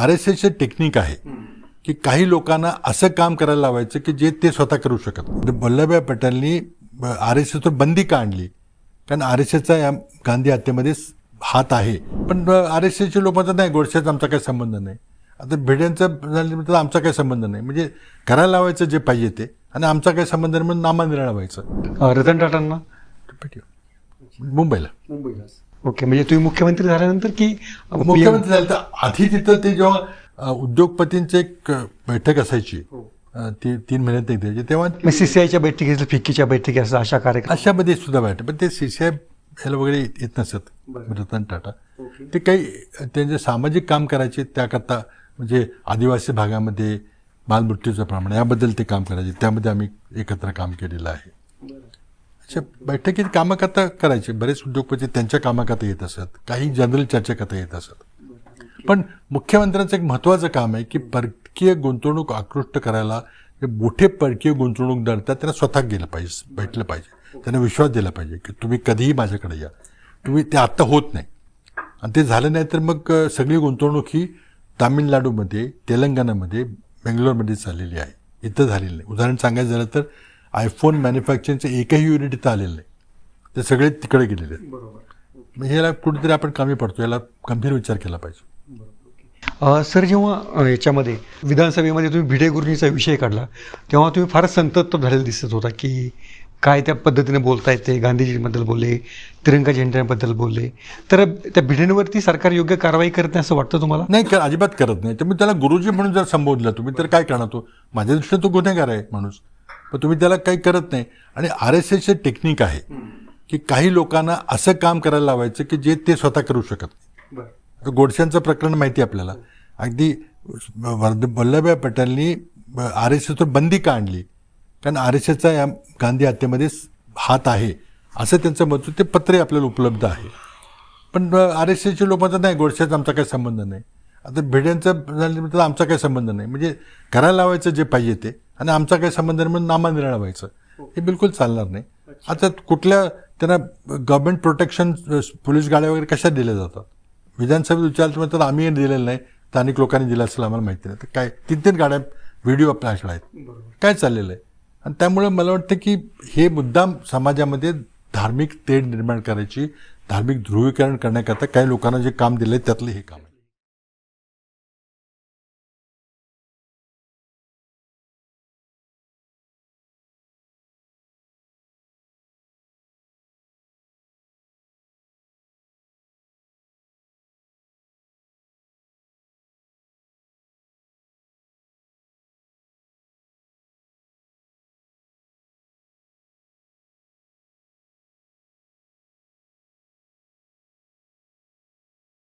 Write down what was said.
R S एसचे technique आहे की काही लोकांना असं काम करायला लावायचं की जे ते स्वतः करू शकत नाही. म्हणजे वल्लभभाई पटेलनी आर एस एसवर बंदी का आणली? कारण आर एस एसचा या गांधी हत्येमध्ये हात आहे. पण आर एस एसचे लोक म्हणतात नाही गोडशाचा आमचा काही संबंध नाही. आता भिड्यांचं झालं म्हणतात आमचा काही संबंध नाही. म्हणजे करायला लावायचं जे पाहिजे ते आणि आमचा काही संबंध नाही म्हणून नामांतर लावायचं अं, रतन टाटांना? मुंबईला. ओके म्हणजे तुम्ही मुख्यमंत्री झाल्यानंतर की मुख्यमंत्री झाले तर आधी तिथं ते जेव्हा उद्योगपतींची एक बैठक असायची अ, ती तीन महिन्यात एक द्यायची तेव्हा सीसीआयच्या बैठकी फिक्कीच्या बैठकी असं अशा कार्यक्रम? अशामध्ये सुद्धा बैठक पण ते सीसीआय ह्याला वगैरे येत नसत रतन टाटा. ते काही त्यांचे सामाजिक काम करायचे त्याकरता म्हणजे आदिवासी भागामध्ये बालमृत्यूचं प्रमाण याबद्दल ते काम करायचे. त्यामध्ये आम्ही एकत्र काम केलेलं आहे. अशा बैठकीत कामं करायचे. बरेच उद्योगपती त्यांच्या कामाकरता येत असत. काही जनरल चर्चा येत असत. पण मुख्यमंत्र्यांचं एक महत्त्वाचं काम आहे की परकीय गुंतवणूक आकृष्ट करायला जे मोठे परकीय गुंतवणूकदार त्या त्यांना स्वतः गेलं पाहिजे भेटलं पाहिजे. त्यांना विश्वास दिला पाहिजे की तुम्ही कधीही माझ्याकडे या. तुम्ही ते आत्ता होत नाही. आणि ते झालं नाही तर मग सगळी गुंतवणूक ही तामिळनाडूमध्ये तेलंगणामध्ये बेंगलोरमध्ये चाललेली आहे. इथं झालेली नाही. उदाहरण सांगायचं झालं तर आयफोन मॅन्युफॅक्चरिंगचं एकही युनिट इथं आलेलं नाही. ते सगळे तिकडे गेलेले आहेत. मग ह्याला कुठेतरी आपण कमी पडतो याला गंभीर विचार केला पाहिजे. सर जेव्हा याच्यामध्ये विधानसभेमध्ये तुम्ही भिडे गुरुजीचा विषय काढला तेव्हा तुम्ही फारच संतप्त झालेलं दिसत होता की काय त्या पद्धतीने बोलता येते गांधीजींबद्दल बोलले तिरंगा झेंड्याबद्दल बोलले. तर त्या भिडेंवरती सरकार योग्य कारवाई करत नाही असं वाटतं तुम्हाला? नाही कर अजिबात करत नाही. तुम्ही त्याला गुरुजी म्हणून जर संबोधलं तुम्ही तर काय करणार? तो माझ्या दृष्टीने तो गुन्हेगार आहे माणूस. पण तुम्ही त्याला काही करत नाही. आणि आर एस एसचे टेक्निक आहे की काही लोकांना असं काम करायला लावायचं की जे ते स्वतः करू शकत नाही. गोडशांचं प्रकरण माहिती आहे आपल्याला. अगदी वल्लभभाई पटेलनी आर एस एसवर बंदी का आणली? कारण आर एस एसचा या गांधी हत्येमध्ये हात आहे. असं त्यांचं मत. ते पत्रही आपल्याला उपलब्ध आहे. पण आर एस एसचे लोक म्हणतात नाही गोडशाचा आमचा काही संबंध नाही. आता भिड्यांचं आमचा काही संबंध नाही. म्हणजे करायला लावायचं जे पाहिजे ते. आणि आमचा काही संबंध नाही म्हणून नामांतर लावायचं हे बिलकुल चालणार नाही. आता कुठल्या त्यांना गव्हर्नमेंट प्रोटेक्शन पोलीस गाड्या वगैरे कशा दिल्या जातात? विधानसभेत विचारलं म्हणतात आम्ही दिलेलं नाही. स्थानिक लोकांनी दिलं असेल आम्हाला माहिती नाही. तर काय तीन तीन गाड्या व्हिडिओ आपल्या आहेत. काय चाललेलं आहे? आणि त्यामुळे मला वाटतं की हे मुद्दाम समाजामध्ये धार्मिक तेढ निर्माण करायची धार्मिक ध्रुवीकरण करण्याकरता काही लोकांना जे काम दिलं त्यातलं हे काम आहे.